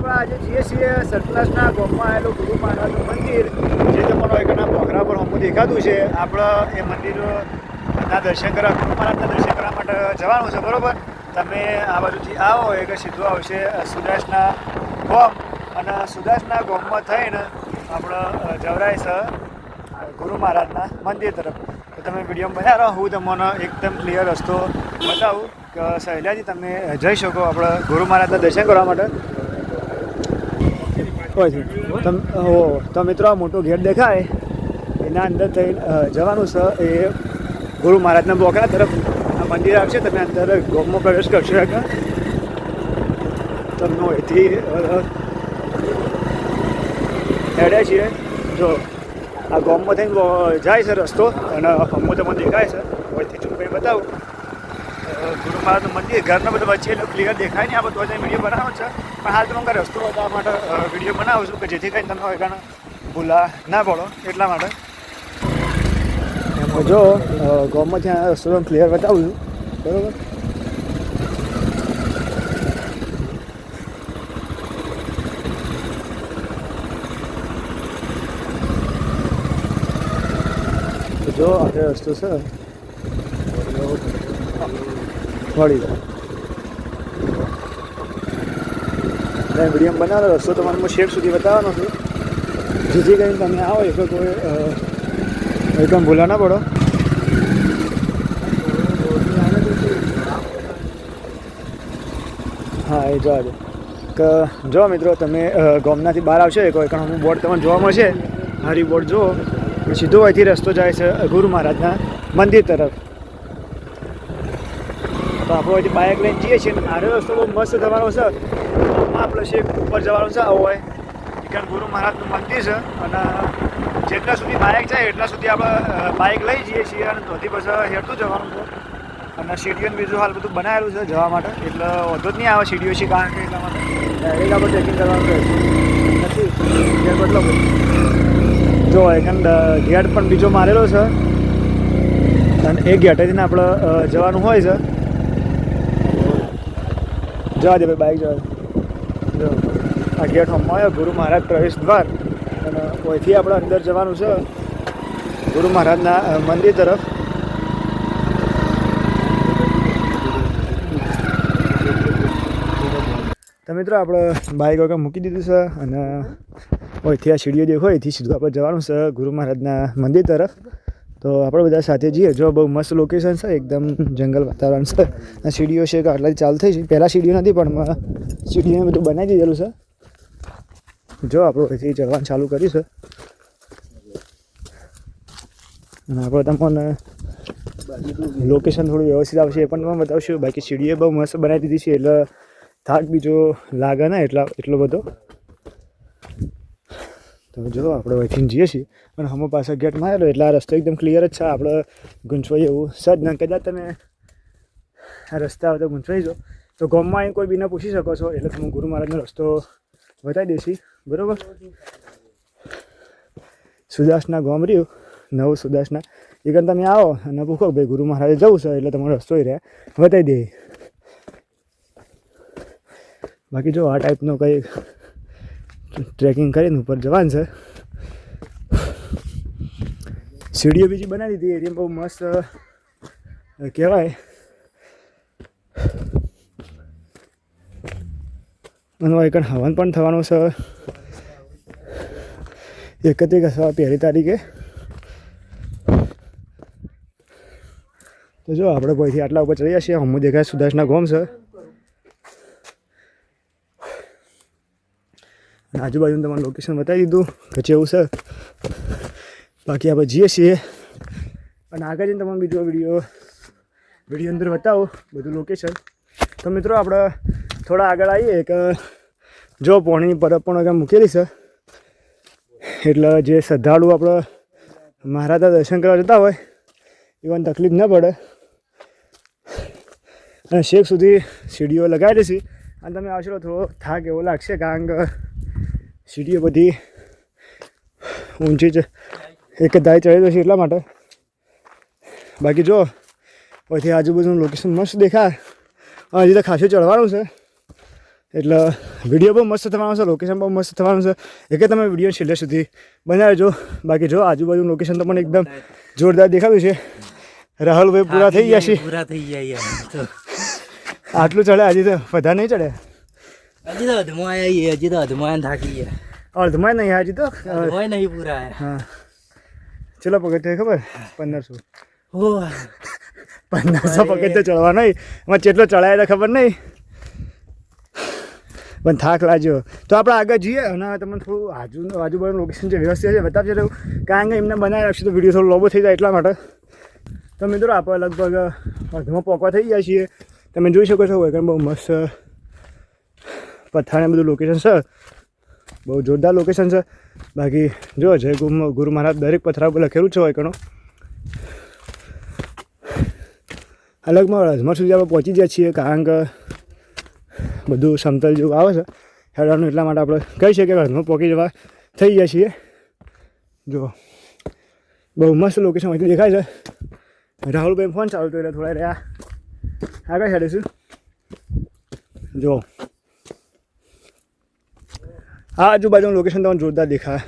આપણે આજે જઈએ છીએ સરપ્લસના ગોપમાં આવેલું ગુરુ મહારાજનું મંદિર, જે તમને એકના પોખરા પર હમું દેખાતું છે. આપણે એ મંદિરના દર્શન કરવા, ગુરુ મહારાજના દર્શન કરવા માટે જવાનું છે, બરોબર? તમે આ બાજુથી આવો એટલે સીધું આવશે સુદાસના ગોમ. અને સુદાસના ગોમમાં થઈને આપણે જવરાય છે ગુરુ મહારાજના મંદિર તરફ. તો તમે વીડિયો રહો, હું તમને એકદમ ક્લિયર રસ્તો બતાવું. કે સહેલાથી તમે જઈ શકો આપણે ગુરુ મહારાજના દર્શન કરવા માટે. કોઈ છે. તમ ઓ તો મિત્રો આ મોટો ગેટ દેખાય. એના અંદર થઈ જવાનું છે એ ગુરુ મહારાજના બોકડા તરફ આ મંદિર આવશે. તમે અંદર ગોમમાં પ્રવેશ કરશો તમને અહીંથી હેડ્યા છીએ. જો, આ ગોમમાં થઈને જાય છે રસ્તો. અને અમુ તમને દેખાય છે. અહીંથી ચૂંટણી બતાવું. ગુરુ મહારાજનું મંદિર, ઘરના બધા વચ્ચે એટલું ક્લિયર દેખાય નહીં, આ બધું વચ્ચે વીડિયો બનાવો છે. પણ હાલ તમને રસ્તો બતાવવા માટે વીડિયો બનાવું છું કે જેથી કરીને તમે એકાને ભૂલા ના પડો, એટલા માટે. જો ગામમાં ત્યાં રસ્તો ક્લિયર બતાવું છું, બરાબર? જો આપણે રસ્તો છે મળી જાય વીડિયો બનાવો રસ્તો તમારે હું શેર સુધી બતાવવાનો છું. જેથી કરીને તમે આવો એક કોઈ એકદમ ભૂલા ના પડો. હા, એ જોવા દે. કે, જો મિત્રો, તમે ગોમનાથી બહાર આવશો એક એક હું બોર્ડ તમને જોવા મળશે. હરી બોર્ડ જુઓ. સીધો અહીંથી રસ્તો જાય છે ગુરુ મહારાજના મંદિર તરફ. તો આપણે બાઇક લઈને જઈએ છીએ અને આરો રસ્તો બહુ મસ્ત થવાનો છે. આપણે શેખ ઉપર જવાનું છે આવું હોય. કારણ ગુરુ મહારાજનું મંદિર છે અને જેટલા સુધી બાઇક જાય એટલા સુધી આપણે બાઇક લઈ જઈએ છીએ અને ધોતી પછી હેઠું જવાનું છે. અને સીડીઓ બીજું હાલ બધું બનાવેલું છે જવા માટે. એટલે વધુ જ નહીં આવે સીડીઓ છે કારણ કે એટલા માટે. ડાયરેક્ટ આપણે ચેકિંગ કરવાનું રહેશે નથી ગેટ બદલો જો એકાંદ ગેટ પણ બીજો મારેલો છે. અને એ ગેટેથી આપણે જવાનું હોય છે. જવા દે ભાઈ બાઇક જવા જો, આ ગેટ હોમમાં આવ્યો ગુરુ મહારાજ પ્રવેશ દ્વાર. અને અહીંથી આપણે અંદર જવાનું છે, ગુરુ મહારાજના મંદિર તરફ. તો મિત્રો, આપણે બાઇક વગર મૂકી દીધું છે અને અહીંથી આ સીડીઓ દેખો અહીંથી સીધું આપણે જવાનું છે ગુરુ મહારાજના મંદિર તરફ. તો આપણે બધા સાથે જઈએ. જો બહુ મસ્ત લોકેશન છે, એકદમ જંગલ વાતાવરણ છે. અને સીડીઓ છે કે આટલાથી ચાલુ થઈ છે. પહેલાં સીડીઓ નથી પણ સીડીઓને સીડીઓ બધું બનાવી દીધેલું છે. જો આપણે અહીંથી ચડવાનું ચાલુ કર્યું છે અને આપણે તમને લોકેશન થોડું વ્યવસ્થિત આવશે એ પણ તમે બતાવશું. બાકી સીડીએ બહુ મસ્ત બનાવી દીધી છે, એટલે થાક બીજો લાગે ને એટલા, એટલો બધો. તો જો આપણે અહીંથી જઈએ છીએ. અને હમો પાસે ગેટ મારેલો એટલે આ રસ્તો એકદમ ક્લિયર જ છે. આપણે ગૂંચવાઈ એવું સજ ને, કદાચ તમે આ રસ્તા તો ગૂંચવાઈ જાઓ. તો ગામમાં અહીં કોઈ બીને પૂછી શકો છો, એટલે તમે ગુરુ મહારાજનો રસ્તો બતાવી દેશી બરાબર? સુદાસના ગામ રહ્યું, નવું સુદાસના. એ કારણ તમે આવો અને પૂછો ભાઈ ગુરુ મહારાજે જવું છે, એટલે તમારો રસ્તો રહે. બતાવી દે બાકી જો આ ટાઈપનો કંઈ ટ્રેકિંગ કરીને ઉપર જવાનું છે. સીડીઓ બીજી બનાવી દીધી એરિયા બહુ મસ્ત કહેવાય. અને એક હવન પણ થવાનું છે. એકત્રીસ અથવા પહેલી તારીખે. તો જો, આપણે કોઈથી આટલા ઉપર ચડી જશે હમું દેખાય સુદાસના ગોમ છે. આજુબાજુનું તમારું લોકેશન બતાવી દીધું. કે જેવું છે. બાકી આપણે જઈએ છીએ. અને આગળ જઈને તમારો બીજો વીડિયો વીડિયો અંદર બતાવો બધું લોકેશન તો મિત્રો આપણે થોડા આગળ આવીએ કે જો પોણીની પરબ પણ આગળ મૂકેલી છે. એટલે જે શ્રદ્ધાળુ આપણે મહારાજા દર્શન કરવા જતા હોય, એવાની તકલીફ ન પડે. અને શેખ સુધી સીડીઓ લગાવી દેશે. અને તમે આવશો થોડો થાક એવો લાગશે, કારણ કે સીડીઓ બધી ઊંચી છે. એક જ દાય ચડી જશે એટલા માટે. બાકી જો પછી આજુબાજુનું લોકેશન મસ્ત દેખાય. હજી તો ખાસું ચડવાનું છે. એટલે વીડિયો બહુ મસ્ત થવાનો છે લોકેશન બહુ મસ્ત થવાનું છે. એક તમે વીડિયો છેલ્લે સુધી બનાવજો. બાકી જો આજુબાજુ લોકેશન તો મને એકદમ જોરદાર દેખાતું છે. રાહુલભાઈ પૂરા થઈ ગયા છે. પૂરા થઈ ગયા આટલું ચડે હજી તો વધારે નહીં ચડે. હજી તો અધમાં આયા હજી તો અધમાં થાકી ગયા અડધમાં નહીં હજી તો અધમાં નહીં પૂરા હા ચલો પગથિયે ખબર પંદરસો હો પંદરસો પગથિયે ચડવા નહીં એમાં કેટલો ચડાયેલા ખબર નહીં પણ થાક લાગ્યો તો આપણે આગળ જઈએ અને તમને થોડું આજુ આજુબાજુનું લોકેશન જે વ્યવસ્થિત છે બતાવજો રહ્યું કારણ કે એમને બનાવી રાખશું તો વીડિયો થોડો લોબો થઈ જાય એટલા માટે તો મિત્રો આપણે લગભગ અડધમાં પોકવા થઈ ગયા છીએ તમે જોઈ શકો છો વેગન બહુ મસ્ત પથ્થાને બધું લોકેશન છે. બહુ જોરદાર લોકેશન છે. બાકી જો જય ગુરુ ગુરુ મહારાજ દરેક પથરા ઉપર લખેલું છે વૈકણો અલગમાં અડધમાં સુધી આપણે પહોંચી ગયા છીએ કારણ કે બધું સમતલ જેવું આવે છે. હેડવાનું એટલા માટે આપણે કહી શકીએ કે અડધમાં પહોંચી જવા થઈ ગયા છીએ. જો, બહુ મસ્ત લોકેશન અહીંથી દેખાય છે. રાહુલભાઈ ફોન ચાલુ એટલે થોડા રહ્યા. આગળ હેડીશું જો આ આજુબાજુનું લોકેશન તમને જોરદાર દેખાય.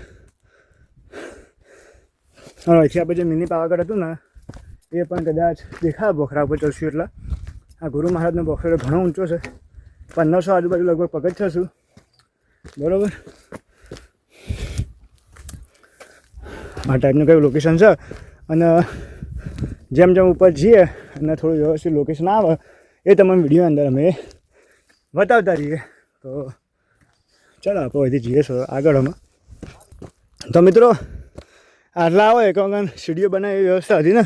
અને અહીંથી આપણે જે મિની પાવાગઢ હતું ને, એ પણ કદાચ દેખાય બોખરા ઉપર ચડશું એટલે. આ ગુરુ મહારાજનો બોખરો ઘણો ઊંચો છે. પંદરસો આજુબાજુ લગભગ પગથ થશું બરાબર? આ ટાઈપનું કંઈક લોકેશન છે? અને જેમ જેમ ઉપર જઈએ અને થોડું વ્યવસ્થિત લોકેશન આવે, એ તમને વીડિયો અંદર અમે બતાવતા રહીએ. તો ચાલો આપણે વધી જઈએ છો આગળ અમે. તો મિત્રો, આટલા આવો એક વખત સ્ટુડિયો બનાવી વ્યવસ્થા હતી ને?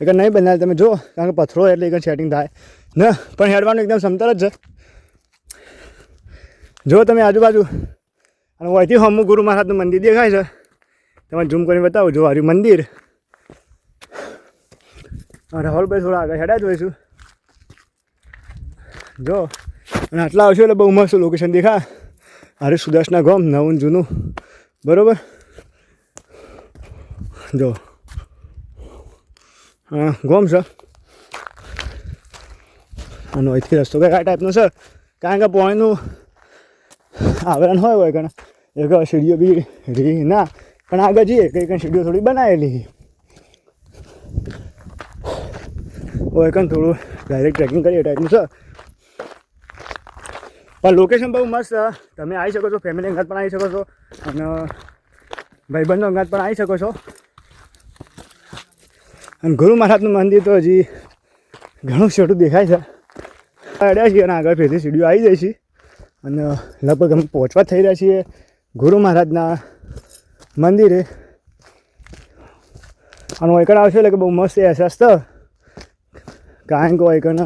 એક નહીં બનાવે તમે જુઓ, કારણ કે પથરો એટલે એક સેટિંગ થાય. ને? પણ હેડવાનું એકદમ સમતર જ છે. જો તમે આજુબાજુ. અને અહીંથી હમું ગુરુ મહારાજનું મંદિર દેખાય છે. તમે ઝૂમ કરીને બતાવો. જો હાર્યું મંદિર. રાહુલભાઈ થોડા આગળ હેડા જોઈશું જો અને આટલા આવશું એટલે બહુ મસ્ત લોકેશન દેખા અરે સુદાસના ગામ, નવું જૂનું. બરાબર? જો. હા, ગોમ છે. આનો અહીંથી રસ્તો કંઈક આ ટાઈપનો છે? કારણ કે પોણીનું આવરણ હોય હોય કણ એક સીડીઓ બી રહી ના, પણ આગળ જઈએ, કંઈ કંઈ સીડીઓ થોડી બનાવેલી. હોય કંઈ થોડું ડાયરેક્ટ ટ્રેકિંગ કરીએ ટાઈપનું છે. પણ લોકેશન બહુ મસ્ત તમે આવી શકો છો ફેમિલી અંગાત પણ આવી શકો છો, અને ભાઈબંધો અંગાત પણ આવી શકો છો. અને ગુરુ મહારાજનું મંદિર તો હજી ઘણું છોટું દેખાય છે. અડ્યા છીએ અને આગળ ફેરથી સીડીઓ આવી જાય છે. અને લગભગ અમે પહોંચવા થઈ રહ્યા છીએ ગુરુ મહારાજના મંદિરે. અને એકણ આવશે એટલે કે બહુ મસ્ત અહેસાસ તો કારણ કે એકણ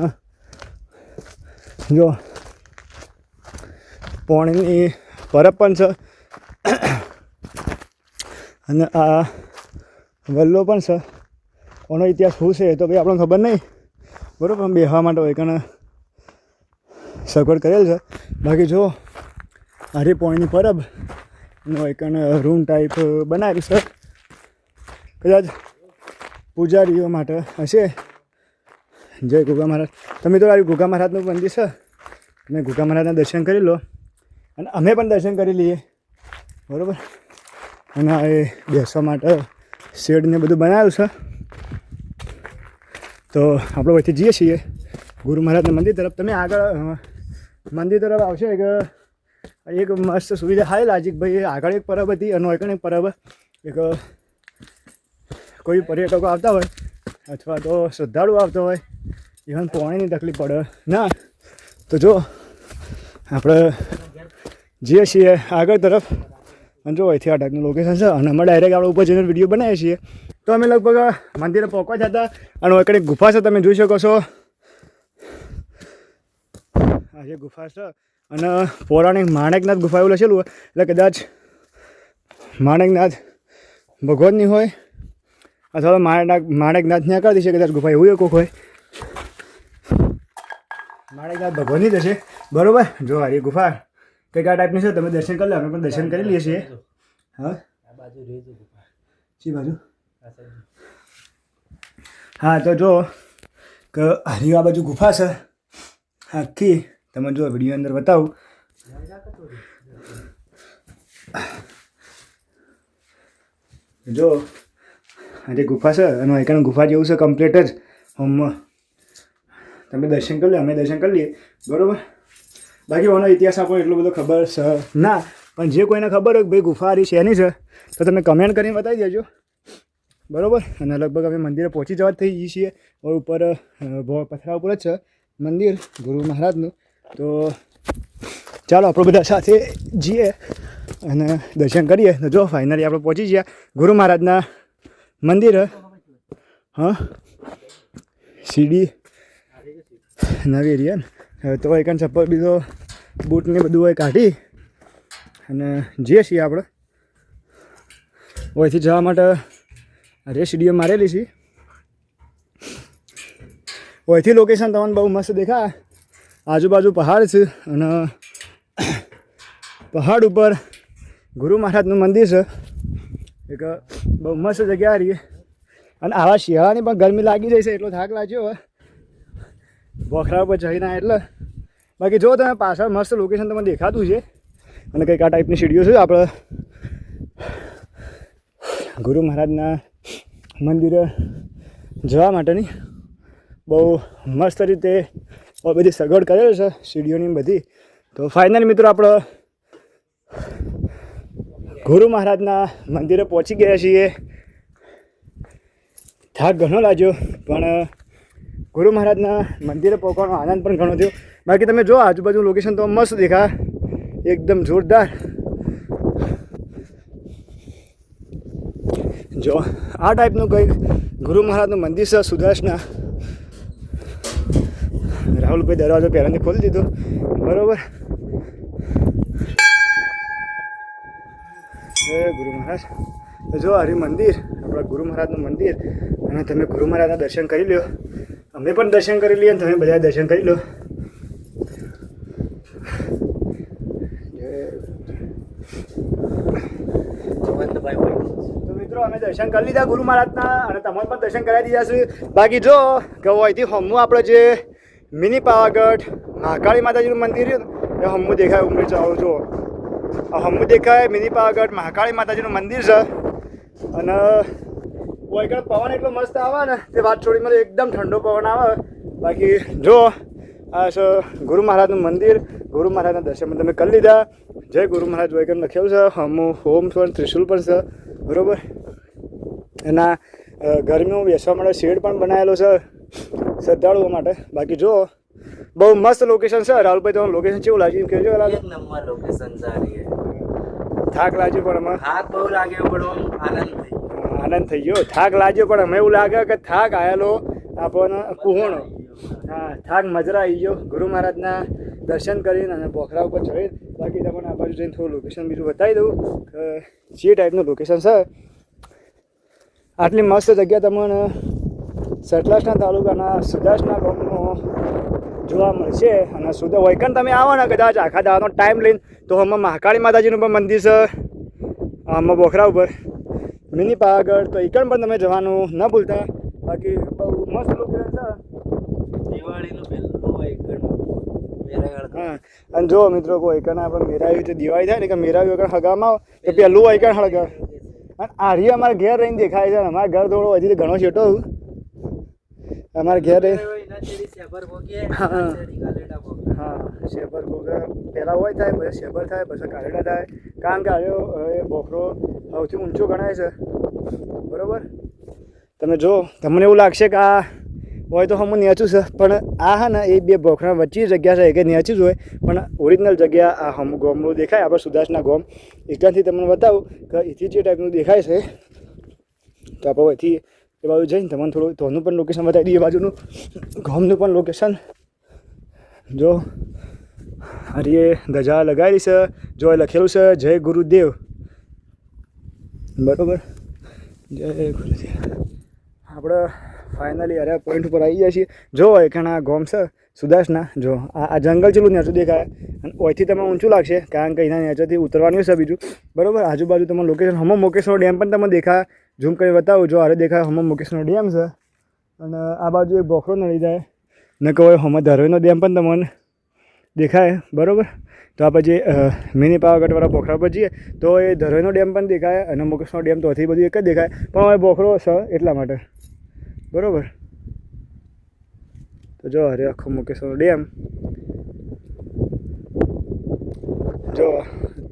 જો પોણીની પરબ પણ છે. અને આ વલ્લો પણ છે. કોનો ઇતિહાસ શું છે તો ભાઈ આપણને ખબર નહીં. બરાબર બેહવા માટે હોય કણ સગવડ કરેલ છે. બાકી જો હરી પોણીની પરબ એનું એક રૂમ ટાઈપ બનાવેલું છે. કદાચ પૂજારીઓ માટે હશે. જય ગુગા મહારાજ. તમે તો આવી ગુગા મહારાજનું મંદિર છે. તમે ગુગા મહારાજના દર્શન કરી લો. અને અમે પણ દર્શન કરી લઈએ. બરાબર? અને એ બેસવા માટે શેડ ને બધું બનાવ્યું છે. તો આપણે વચ્ચે જઈએ છીએ. ગુરુ મહારાજના મંદિર તરફ. તમે આગળ મંદિર તરફ આવશે. એક એક મસ્ત સુવિધા હાઈ લાજી ભાઈ આગળ એક પરબ હતી અને એક એક પરબ એક, કોઈ પર્યટકો આવતા હોય અથવા તો શ્રદ્ધાળુ આવતો હોય ઇવન પાણીની તકલીફ પડે. ના. તો જો, આપણે જઈએ છીએ આગળ તરફ. અને જો અહીંથી આ ટાઈપનું લોકેશન છે અને અમે ડાયરેક્ટ આપણે ઉપર જઈને વીડિયો બનાવીએ છીએ. તો અમે લગભગ મંદિરે પહોંચવા જતા અને એક એક ગુફા છે, તમે જોઈ શકો છો. આ જે ગુફા છે અને પૌરાણિક માણેકનાથ ગુફા એવું લખેલું હોય, એટલે કદાચ માણેકનાથ ભગવાનની હોય, અથવા માણેક માણેકનાથ ત્યાં કરી છે કદાચ ગુફા એવું એક હોય. માણેકનાથ ભગવાનની જ હશે. બરાબર? જો આ ગુફા કંઈક આ ટાઈપની છે? તમે દર્શન કરી લો અમે પણ દર્શન કરી લઈએ છીએ. હા? શી બાજુ? હા તો જો કે હરિયો આ બાજુ ગુફા છે. આખી તમે જો વીડિયો અંદર બતાવું. જો આ જે ગુફા છે અને એકણ ગુફા જેવું છે કમ્પ્લીટ જ. હોમમાં તમે દર્શન કરી લો અમે દર્શન કરી લઈએ. બરોબર? બાકી ઓનો ઇતિહાસ આપણે એટલો બધો ખબર છે ના, પણ જે કોઈને ખબર હોય ભાઈ ગુફા છે શેની છે, તો તમે કમેન્ટ કરીને બતાવી દેજો. બરાબર? અને લગભગ અમે મંદિરે પહોંચી જવા થઈ જઈએ છીએ. ઉપર પથરા ઉપર જ છે મંદિર, ગુરુ મહારાજનું. તો ચાલો આપણે બધા સાથે જઈએ અને દર્શન કરીએ. તો જો ફાઇનલી આપણે પહોંચી ગયા. ગુરુ મહારાજના મંદિર. હા? સીડી. નવી એરિયા તો એક ચપ્પલ બીજો બૂટને બધું હોય કાઢી અને જઈએ છીએ આપણે. અહીંથી જવા માટે અરે સીડીઓ મારેલી છે. અહીંથી લોકેશન તમને બહુ મસ્ત દેખાય. આજુબાજુ પહાડ છે અને પહાડ ઉપર ગુરુ મહારાજનું મંદિર છે. એક બહુ મસ્ત જગ્યા રહી. અને આવા શિયાળાની પણ ગરમી લાગી જાય છે, એટલો થાક લાગ્યો હોય. બોખરા ઉપર જઈને એટલે. બાકી જો તમે પાછળ મસ્ત લોકેશન તમને દેખાતું છે. અને કંઈક આ ટાઈપની સીડીઓ છે. આપણે ગુરુ મહારાજના મંદિરે જવા માટેની બહુ મસ્ત રીતે બધી સગવડ કરેલ છે સીડીઓની બધી. તો ફાઇનલ મિત્રો આપણે ગુરુ મહારાજના મંદિરે પહોંચી ગયા છીએ. થાક ઘણો લાગ્યો, પણ ગુરુ મહારાજના મંદિરે પહોંચવાનો આનંદ પણ ઘણો થયો. બાકી તમે જો આજુબાજુ લોકેશન તો મસ્ત દેખા એકદમ જોરદાર. જો, આ ટાઈપનું કંઈક ગુરુ મહારાજનું મંદિર છે, સુદાસના. રાહુલભાઈ દરવાજો પહેલાંથી ખોલી દીધો. બરોબર. ગુરુ મહારાજ જો હરિ મંદિર, આપણા ગુરુ મહારાજનું મંદિર. અને તમે ગુરુ મહારાજના દર્શન કરી લ્યો. અમે પણ દર્શન કરી લઈએ તમે બધા દર્શન કરી લો. તો મિત્રો, અમે દર્શન કરી લીધા ગુરુ મહારાજના અને તમારે પણ દર્શન કરાવી દીધા છે. બાકી જો કે અહીંથી હમું આપણે જે મિની પાવાગઢ, મહાકાળી માતાજીનું મંદિર છે એ હમું દેખાય, ઉમરી ચાવો જો હમું દેખાય મિની પાવાગઢ, મહાકાળી માતાજીનું મંદિર છે. અને આગળ પવન એટલો મસ્ત આવે ને તે વાત છોડી મને એકદમ ઠંડો પવન આવે. બાકી જો આ છે ગુરુ મહારાજનું મંદિર ગુરુ મહારાજના દર્શન તમે કરી લીધા. જય ગુરુ મહારાજ વૈકન લખ્યું છે. હમું હોમ પણ ત્રિશુલ પણ છે બરોબર? એના ગરમીમાં બેસવા માટે શેડ પણ બનાવેલો છે શ્રદ્ધાળુઓ માટે. બાકી જો બહુ મસ્ત લોકેશન છે. રાહુલભાઈ તમારું લોકેશન કેવું લાગ્યું? કેજો લાગે. એક નંબર લોકેશન સારી છે થાક લાગ્યો પણ એમાં થાક બહુ લાગ્યો પણ આનંદ આનંદ થઈ ગયો. થાક લાગ્યો, પણ અમે એવું લાગે કે થાક આવેલો આપણને કુહોણો હા, થાક મજરા આવી ગયો. ગુરુ મહારાજના દર્શન કરીને અને પોખરા ઉપર ચડી. બાકી તમને આ બાજુ જઈને થોડું લોકેશન બીજું બતાવી દઉં. કે જે ટાઈપનું લોકેશન છે. આટલી મસ્ત જગ્યા તમને સતલાસના તાલુકાના સુદાસના ગામમાં જોવા મળશે. અને સુધા વૈકન તમે આવો ને કદાચ આખા દાવાનો ટાઈમ લઈને. તો હમણાં મહાકાળી માતાજીનું પણ મંદિર છે. આમાં બોખરા ઉપર. મિની પાવાગઢ તો એકણ પણ તમે જવાનું ન ભૂલતા. બાકી બહુ મસ્ત લોકેશન છે. દિવાળીનું પહેલું હા. અને જો મિત્રો કોઈ એકણ આપણે મેરાવ્યું તો દિવાળી થાય ને કે મેરાવ્યું એકણ હગામાં તો પહેલું એકણ હળગાવ અને આરી અમારા ઘેર રહીને દેખાય છે અમારા ઘર થોડો હજી તો ઘણો છેટો અમારા ઘેર હા. શેબર ગોગા પહેલાં હોય થાય પછી શેબર થાય પછી કારેડા થાય. કારણ કે આર્યો બોખરો સૌથી ઊંચો ગણાય છે. બરાબર? તમે જો, તમને એવું લાગશે કે આ હોય તો હમું નેચું છે, પણ આ હા ને, એ બે બોખરા વચ્ચે જગ્યા છે કે નેચું જ હોય, પણ ઓરિજિનલ જગ્યા આ હમ ગોમનું દેખાય, આપણે સુદાસના ગોમ. એકલાથી તમને બતાવું કે એથી જે ટાઈપનું દેખાય છે, તો આપણે અહીંથી એ બાજુ જઈને તમને થોડું તોનું પણ લોકેશન બતાવી દઈએ, એ બાજુનું ગોમનું પણ લોકેશન જો અરે ધજા લગાવેલી છે, જો લખેલું છે, જય ગુરુદેવ. બરોબર? જય ગુરુદેવ. આપણે ફાઇનલી અરે પોઈન્ટ ઉપર આવી ગયા છીએ. જો એખાણા ગોમ છે સુદાસના, જો આ આ જંગલ ચેલું નેચું દેખાય. અને ઓયથી તમે ઊંચું લાગશે, કારણ કે એના નેચરથી ઉતરવાનું છે બીજું. બરોબર? આજુબાજુ તમને લોકેશન હમો મુકેશનો ડેમ પણ તમે દેખાય. ઝૂમ કરી બતાવું, જો અરે દેખાય હમો મુકેશનો ડેમ છે. અને આ બાજુ એક બોખરો નડી જાય. ને કહો હમો ધરોઈનો ડેમ પણ તમને દેખાય. બરોબર? તો જે અ, મિની પાવાગઢવાળા પોખરા પર જઈએ તો એ ધરોઈનો ડેમ પણ દેખાય અને મુકેશનો ડેમ તો હજી બધું એક જ દેખાય. પણ હવે બોખરો છે એટલા માટે. બરાબર? તો જો અરે આખો મુકેશનો ડેમ. જો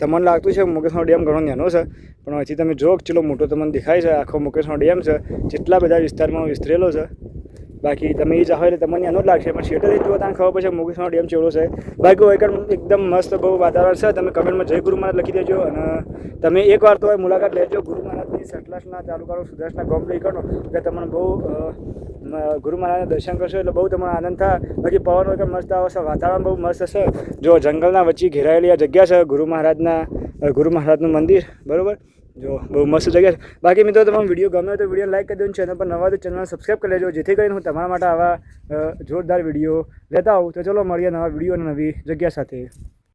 તમને લાગતું છે મુકેશનો ડેમ ઘણો નાનો છે પણ હજી તમે જો ચલો મોટો તમને દેખાય છે આખો મુકેશનો ડેમ છે જેટલા બધા વિસ્તારમાં વિસ્તરેલો છે. બાકી તમે એ જાઓ એટલે તમને નાનો જ લાગશે. પણ શેટરથી જોવો તમને ખબર પડશે મુકેશનો ડેમ ચેવડો છે. બાકી એકદમ એકદમ મસ્ત બહુ વાતાવરણ છે. તમે કમેન્ટમાં જય ગુરુ મહારાજ લખી દેજો અને તમે એકવાર તો મુલાકાત લેજો ગુરુ મહારાજની સટલાસના તાલુકાનો સુદર્શના ગોમ લઈ કરો એટલે તમને બહુ ગુરુ મહારાજના દર્શન કરશો એટલે બહુ તમને આનંદ થાય. બાકી પવન વગર મસ્ત આવે વાતાવરણ બહુ મસ્ત છે. જો જંગલના વચ્ચે ઘેરાયેલી આ જગ્યા છે ગુરુ મહારાજના ગુરુ મહારાજનું મંદિર, બરાબર? જો, બહુ મસ્ત જગ્યા છે. બાકી મિત્રો, તમારો વીડિયો ગમે તો વીડિયો લાઈક કરી દેજો ચેનલ પર નવા તો ચેનલ સબસ્ક્રાઈબ કરી લેજો. જેથી કરીને હું તમારા માટે આવા જોરદાર વીડિયો લેતા આવું. તો ચલો, મળીએ નવા વીડિયો અને નવી જગ્યા સાથે.